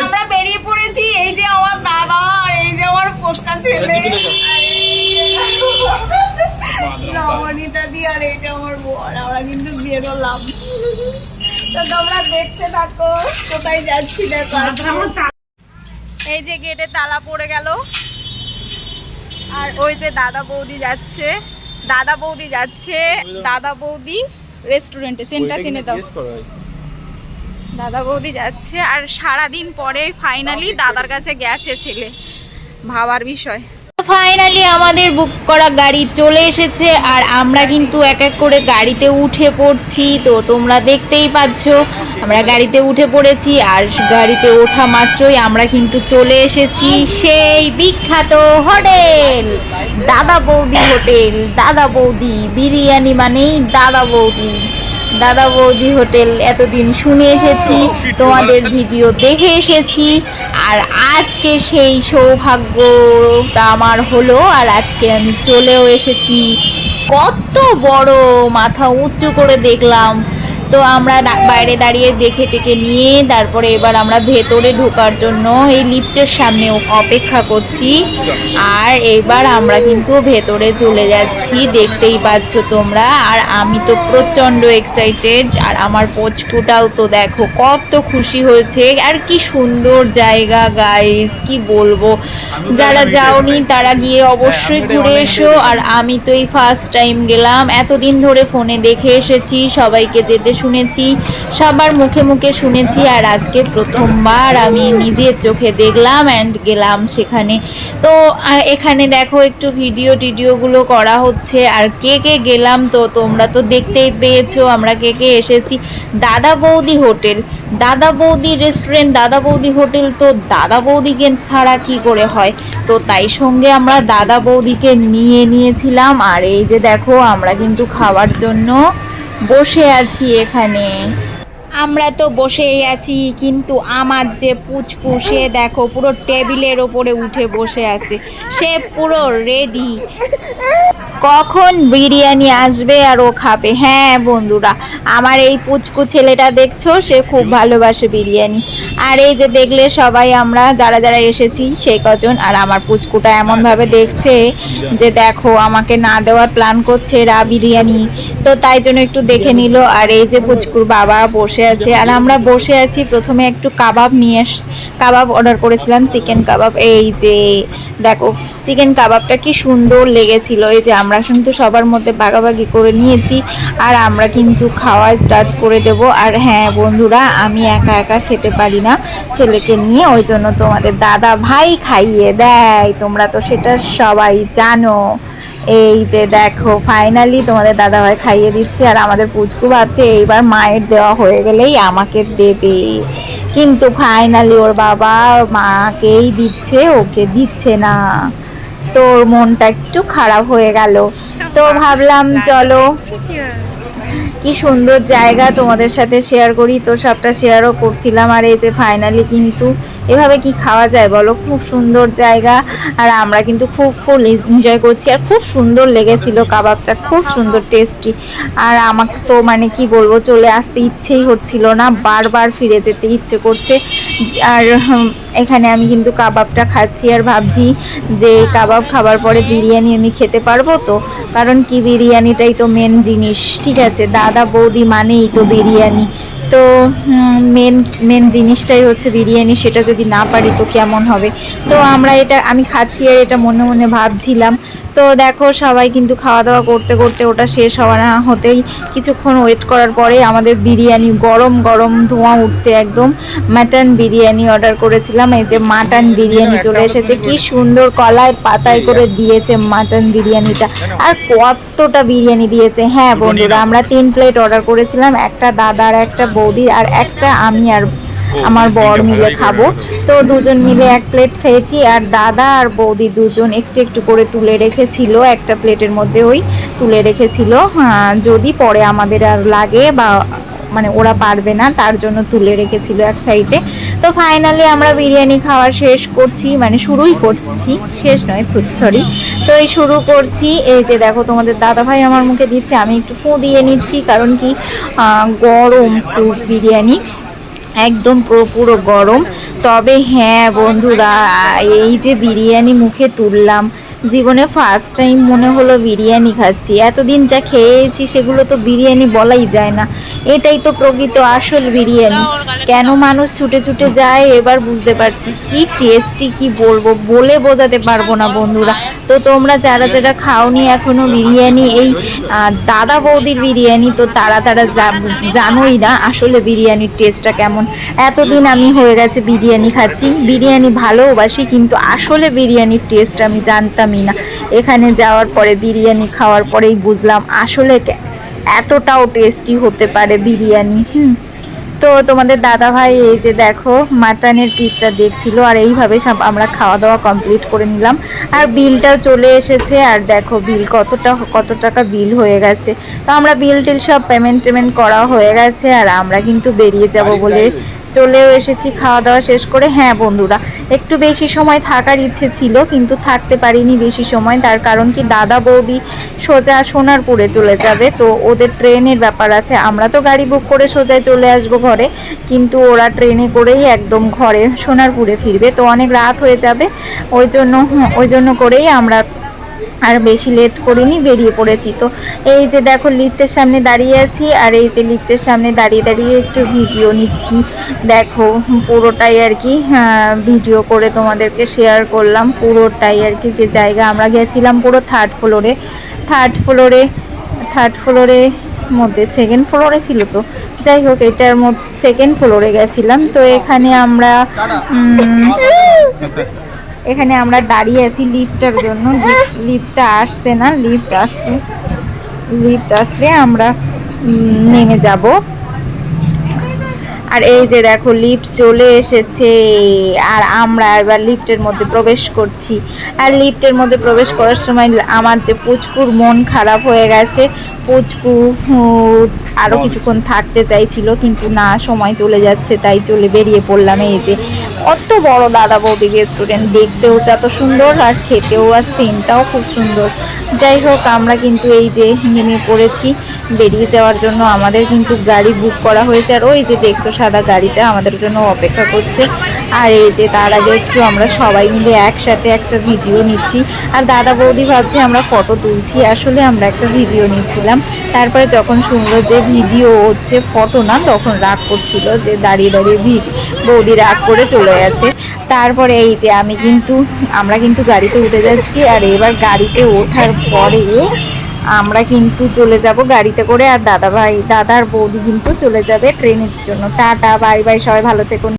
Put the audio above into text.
আমরা বেরিয়ে পড়েছি। এই যে আমার দাদা আর এই যে আমার পোস্কা ছেলে। রমণীটা দি আর এই আমার বর। আমরা কিন্তু বেরোলাম। তো তোমরা দেখতে থাকো কোথায় যাচ্ছি দেখো এই যে গেটে তালা পড়ে গেল। আর ওই যে দাদা বৌদি যাচ্ছে। দাদা বৌদি যাচ্ছে। দাদা বৌদি রেস্টুরেন্টে সেন্টার টেনে দাও। দাদা বৌদি যাচ্ছে আর সারা দিন পরে ফাইনালি দাদার কাছে গেছে ছেলে ভাবার বিষয়। ফাইনালি আমাদের বুক করা গাড়ি চলে এসেছে আর আমরা কিন্তু এক এক করে গাড়িতে উঠে পড়ছি। তো তোমরা দেখতেই পাচ্ছ আমরা গাড়িতে উঠে পড়েছি আর গাড়িতে ওঠা মাত্রই আমরা কিন্তু চলে এসেছি সেই বিখ্যাত হোটেল দাদা বৌদি হোটেল দাদা বৌদি বিরিয়ানি মানেই দাদা বৌদি। দাদা বৌদি হোটেল এতদিন শুনে এসেছি তোমাদের ভিডিও দেখে এসেছি। আর আজকে সেই সৌভাগ্যটা আমার হলো আর আজকে আমি চলেও এসেছি। কত বড় মাথা উঁচু করে দেখলাম। তো আমরা বাইরে দাঁড়িয়ে দেখে টেকে নিয়ে তারপরে এবার আমরা ভেতরে ঢোকার জন্য এই লিফটের সামনে অপেক্ষা করছি। আর এবার আমরা কিন্তু ভেতরে চলে যাচ্ছি দেখতেই পাচ্ছ তোমরা। আর আমি তো প্রচণ্ড এক্সাইটেড আর আমার পচকুটাও তো দেখো কত খুশি হয়েছে। আর কি সুন্দর জায়গা গাইস কি বলব? যারা যাওনি তারা গিয়ে অবশ্যই ঘুরে এসো। আর আমি তো এই ফার্স্ট টাইম গেলাম। এতদিন ধরে ফোনে দেখে এসেছি সবাইকে যেতে শুনেছি, সবার মুখে মুখে শুনেছি আর আজকে প্রথমবার আমি নিজের চোখে দেখলাম অ্যান্ড গেলাম সেখানে। তো এখানে দেখো একটু ভিডিও টিডিওগুলো করা হচ্ছে আর কে কে গেলাম তো তোমরা তো দেখতেই পেয়েছ, আমরা কে কে এসেছি। দাদা বৌদি হোটেল, দাদা বৌদি রেস্টুরেন্ট দাদা বৌদি হোটেল তো দাদা বৌদিকে ছাড়া কি করে হয়? তো তাই সঙ্গে আমরা দাদা বৌদিকে নিয়ে নিয়েছিলাম আর এই যে দেখো আমরা কিন্তু খাওয়ার জন্য বসে আছি এখানে। আমরা তো বসেই আছি, কিন্তু আমার যে পুচকু, সে দেখো পুরো টেবিলের ওপরে উঠে বসে আছে। সে পুরো রেডি কখন বিরিয়ানি আসবে আর ও খাবে? হ্যাঁ বন্ধুরা, আমার এই পুচকু ছেলেটা দেখছ, সে খুব ভালোবাসে বিরিয়ানি। আর এই যে দেখলে সবাই আমরা, যারা যারা এসেছি সেই কজন। আর আমার পুচকুটা এমনভাবে দেখছে যে দেখো, আমাকে না দেওয়ার প্ল্যান করছে রা বিরিয়ানি। তো তাই জন্য একটু দেখে নিল। আর এই যে পুচকুর বাবা বসে আছে। আর আমরা বসে আছি, প্রথমে একটু কাবাব নিয়ে এস, কাবাব অর্ডার করেছিলাম চিকেন কাবাব। এই যে, দেখো চিকেন কাবাবটা কি সুন্দর লেগেছিল। এই যে, আমরা কিন্তু সবার মধ্যে বাগাবাগি করে নিয়েছি, আর আমরা কিন্তু খাওয়া স্টার্ট করে দেব। আর হ্যাঁ বন্ধুরা, আমি একা একা খেতে পারি না ছেলেকে নিয়ে, ওই জন্য তোমাদের দাদা ভাই খাইয়ে দেয়। তোমরা তো সেটা সবাই জানো। এই যে দেখো ফাইনালি তোমাদের দাদা ভাই খাইয়ে দিচ্ছে আর আমাদের পুচকু ভাবছে এইবার মায়ের দেওয়া হয়ে গেলেই আমাকে দেবে। কিন্তু ফাইনালি ওর বাবা মাকেই দিচ্ছে, ওকে দিচ্ছে না। তোর মনটা একটু খারাপ হয়ে গেল। তো ভাবলাম, চলো। কি সুন্দর জায়গা তোমাদের সাথে শেয়ার করি। তো সবটা শেয়ারও করছিলাম আর এই যে ফাইনালি কিন্তু এভাবে কি খাওয়া যায় বলো? খুব সুন্দর জায়গা। আর আমরা কিন্তু খুব ফুল এনজয় করছি। আর খুব সুন্দর লেগেছিল কাবাবটা। খুব সুন্দর টেস্টি আর আমাকে তো মানে কি বলব, চলে আসতে ইচ্ছেই হচ্ছিল না। বারবার ফিরে যেতে ইচ্ছে করছে। আর এখানে আমি কিন্তু কাবাবটা খাচ্ছি আর ভাবছি যে কাবাব খাবার পরে বিরিয়ানি আমি খেতে পারব তো। কারণ কি, বিরিয়ানিটাই তো মেন জিনিস। ঠিক আছে, দাদা বৌদি মানেই তো বিরিয়ানি। তো মেন মেন জিনিসটাই হচ্ছে বিরিয়ানি, সেটা যদি না পারি তো কেমন হবে? তো আমরা এটা, আমি খাচ্ছি আর এটা মনে মনে ভাবছিলাম। তো দেখো সবাই কিন্তু খাওয়া দাওয়া করতে করতে ওটা শেষ হওয়া না হতেই কিছুক্ষণ ওয়েট করার পরে আমাদের বিরিয়ানি গরম গরম ধোঁয়া উঠছে একদম। মাটন বিরিয়ানি অর্ডার করেছিলাম এই যে মাটন বিরিয়ানি চলে এসেছে। কি সুন্দর কলায় পাতায় করে দিয়েছে মাটন বিরিয়ানিটা। আর কতটা বিরিয়ানি দিয়েছে। হ্যাঁ বন্ধুরা আমরা তিন প্লেট অর্ডার করেছিলাম একটা দাদার একটা বৌদির আর একটা আমি আর আমার বর মিলে খাব। তো দুজন মিলে এক প্লেট খেয়েছি আর দাদা আর বৌদি দুজন একটু একটু করে তুলে রেখেছিল। একটা প্লেটের মধ্যে ওই তুলে রেখেছিল। যদি পরে আমাদের আর লাগে বা মানে ওরা পারবে না তার জন্য তুলে রেখেছিল এক সাইডে তো ফাইনালি আমরা বিরিয়ানি খাওয়া শেষ করছি মানে শুরুই করছি। শেষ নয় সরি তো এই শুরু করছি। এই যে দেখো তোমাদের দাদা ভাই আমার মুখে দিচ্ছে আমি একটু ফু দিয়ে নিচ্ছি কারণ কি গরম বিরিয়ানি। একদম পুরো গরম। তবে হ্যাঁ বন্ধুরা এই যে বিরিয়ানি মুখে তুললাম জীবনে ফার্স্ট টাইম মনে হলো বিরিয়ানি খাচ্ছি। এতদিন যা খেয়েছি সেগুলো তো বিরিয়ানি বলাই যায় না। এটাই তো প্রকৃত আসল বিরিয়ানি। কেন মানুষ ছুটে ছুটে যায় এবার বুঝতে পারছি। কি টেস্টি কি বলব? বলে বোঝাতে পারব না বন্ধুরা। তো তোমরা যারা যারা খাওনি এখনও বিরিয়ানি, এই দাদা বৌদির বিরিয়ানি তো তারা তারা জানোই না আসলে বিরিয়ানির টেস্টটা কেমন। এতদিন আমি হয়ে গেছে বিরিয়ানি খাচ্ছি। বিরিয়ানি ভালোবাসি, কিন্তু আসলে বিরিয়ানির টেস্ট আমি জানতামই না। এখানে যাওয়ার পরে বিরিয়ানি খাওয়ার পরেই বুঝলাম আসলে এতটাও টেস্টি হতে পারে বিরিয়ানি হুম। তো তোমাদের দাদা ভাই এই যে দেখো মাটনের পিসটা দেখছিল আর এইভাবে সব আমরা খাওয়া দাওয়া কমপ্লিট করে নিলাম। আর বিলটাও চলে এসেছে আর দেখো বিল কতটা কত টাকা বিল হয়ে গেছে। তো আমরা বিল টিল সব পেমেন্ট টেমেন্ট করা হয়ে গেছে আর আমরা কিন্তু বেরিয়ে যাব বলে চলেও এসেছি, খাওয়া দাওয়া শেষ করে। হ্যাঁ বন্ধুরা, একটু বেশি সময় থাকার ইচ্ছে ছিল, কিন্তু থাকতে পারিনি বেশি সময়। তার কারণ কি, দাদা বৌদি সোজা সোনারপুরে চলে যাবে, তো ওদের ট্রেনের ব্যাপার আছে। আমরা তো গাড়ি বুক করে সোজায় চলে আসব ঘরে, কিন্তু ওরা ট্রেনে করেই একদম ঘরে সোনারপুরে ফিরবে। তো অনেক রাত হয়ে যাবে, ওই জন্য ওই জন্য করেই আমরা আর বেশি লেট করিনি, বেরিয়ে পড়েছি। তো এই যে দেখো লিফটের সামনে দাঁড়িয়ে আছি, আর এই যে লিফটের সামনে দাঁড়িয়ে দাঁড়িয়ে একটু ভিডিও নিচ্ছি। দেখো পুরোটাই আর কি ভিডিও করে তোমাদেরকে শেয়ার করলাম। পুরোটাই আর কি যে জায়গা। আমরা গেছিলাম পুরো থার্ড ফ্লোরে থার্ড ফ্লোরে থার্ড ফ্লোরে মধ্যে সেকেন্ড ফ্লোরে ছিল তো। যাই হোক, এটার মধ্যে সেকেন্ড ফ্লোরে গেছিলাম। তো এখানে আমরা এখানে আমরা দাঁড়িয়ে আছি লিফটার জন্য। লিফটটা আসছে না লিফট আসলে লিফট আসলে আমরা নেমে যাব। আর এই যে দেখো লিফট চলে এসেছে। আর আমরা এবার লিফটের মধ্যে প্রবেশ করছি। আর লিফটের মধ্যে প্রবেশ করার সময় আমার যে পুচকুর মন খারাপ হয়ে গেছে। পুচকু আরও কিছুক্ষণ থাকতে চাইছিল কিন্তু না সময় চলে যাচ্ছে তাই চলে বেরিয়ে পড়লাম। এই যে অত বড় দাদা বৌদি রেস্টুরেন্ট দেখতেও যত সুন্দর আর খেতেও আর সিনটাও খুব সুন্দর। যাই হোক, আমরা কিন্তু এই যে নেমে পড়েছি, বেরিয়ে যাওয়ার জন্য আমাদের কিন্তু গাড়ি বুক করা হয়েছে। আর ওই যে দেখছ সাদা গাড়িটা আমাদের জন্য অপেক্ষা করছে। আর এই যে তার আগে একটু আমরা সবাই মিলে একসাথে একটা ভিডিও নিচ্ছি। আর দাদা বৌদি ভাবছে আমরা ফটো তুলছি, আসলে আমরা একটা ভিডিও নিচ্ছিলাম। তারপরে যখন শুনলো যে ভিডিও হচ্ছে ফটো না, তখন রাগ করছিল যে দাঁড়িয়ে দাঁড়িয়ে বৌদি রাগ করে চলে গেছে তারপরে এই যে আমি কিন্তু, আমরা কিন্তু গাড়িতে উঠে যাচ্ছি আর এবার গাড়িতে ওঠার পরে আমরা কিন্তু চলে যাব গাড়িতে করে আর দাদা ভাই দাদার বৌদি কিন্তু চলে যাবে ট্রেনের জন্য। টাটা, বাই বাই, সবাই ভালো থেকুন